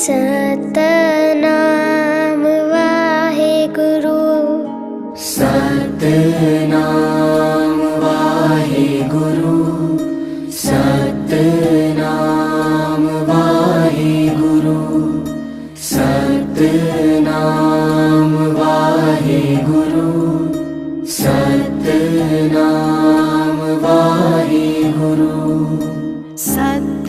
सतनाम वाहे गुरु। सतनाम वाहे गुरु। सतनाम वाहे गुरु। सतनाम वाहे गुरु। सतनाम वाहे गुरु। सत्